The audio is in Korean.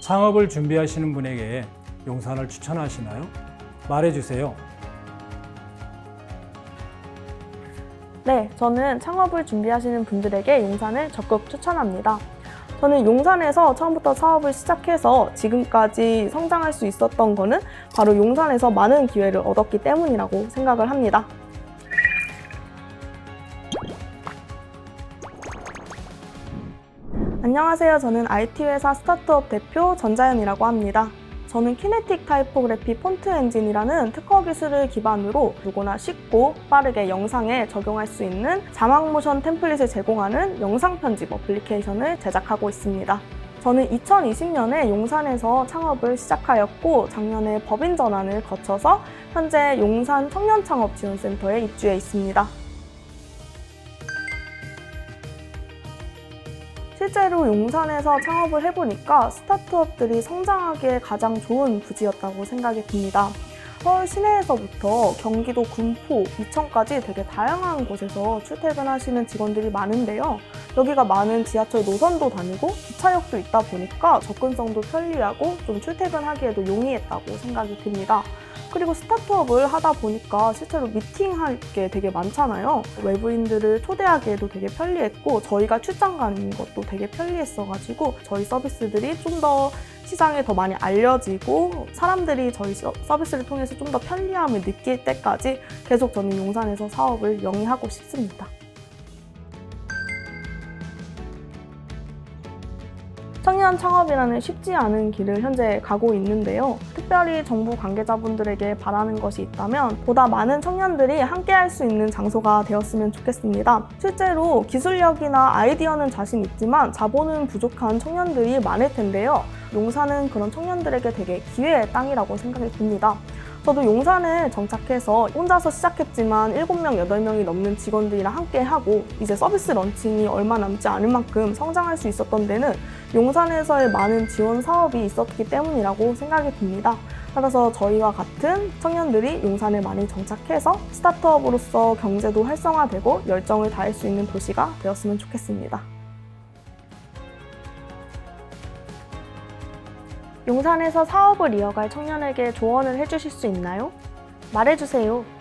창업을 준비하시는 분에게 용산을 추천하시나요? 말해주세요. 네, 저는 창업을 준비하시는 분들에게 용산을 적극 추천합니다. 저는 용산에서 처음부터 사업을 시작해서 지금까지 성장할 수 있었던 거는 바로 용산에서 많은 기회를 얻었기 때문이라고 생각을 합니다. 안녕하세요. 저는 IT 회사 스타트업 대표 전자연이라고 합니다. 저는 키네틱 타이포그래피 폰트 엔진이라는 특허 기술을 기반으로 누구나 쉽고 빠르게 영상에 적용할 수 있는 자막 모션 템플릿을 제공하는 영상 편집 어플리케이션을 제작하고 있습니다. 저는 2020년에 용산에서 창업을 시작하였고 작년에 법인 전환을 거쳐서 현재 용산 청년 창업 지원센터에 입주해 있습니다. 실제로 용산에서 창업을 해보니까 스타트업들이 성장하기에 가장 좋은 부지였다고 생각이 듭니다. 서울 시내에서부터 경기도 군포, 이천까지 되게 다양한 곳에서 출퇴근하시는 직원들이 많은데요. 여기가 많은 지하철 노선도 다니고 기차역도 있다 보니까 접근성도 편리하고 좀 출퇴근하기에도 용이했다고 생각이 듭니다. 그리고 스타트업을 하다 보니까 실제로 미팅할 게 되게 많잖아요. 외부인들을 초대하기에도 되게 편리했고 저희가 출장 가는 것도 되게 편리했어가지고 저희 서비스들이 좀 더 시장에 더 많이 알려지고 사람들이 저희 서- 서비스를 통해서 좀 더 편리함을 느낄 때까지 계속 저는 용산에서 사업을 영위하고 싶습니다. 청년 창업이라는 쉽지 않은 길을 현재 가고 있는데요. 특별히 정부 관계자분들에게 바라는 것이 있다면 보다 많은 청년들이 함께 할 수 있는 장소가 되었으면 좋겠습니다. 실제로 기술력이나 아이디어는 자신 있지만 자본은 부족한 청년들이 많을 텐데요. 용산은 그런 청년들에게 되게 기회의 땅이라고 생각이 듭니다. 저도 용산에 정착해서 혼자서 시작했지만 7명, 8명이 넘는 직원들이랑 함께 하고 이제 서비스 런칭이 얼마 남지 않은 만큼 성장할 수 있었던 데는 용산에서의 많은 지원 사업이 있었기 때문이라고 생각이 듭니다. 따라서 저희와 같은 청년들이 용산에 많이 정착해서 스타트업으로서 경제도 활성화되고 열정을 다할 수 있는 도시가 되었으면 좋겠습니다. 용산에서 사업을 이어갈 청년에게 조언을 해주실 수 있나요? 말해주세요.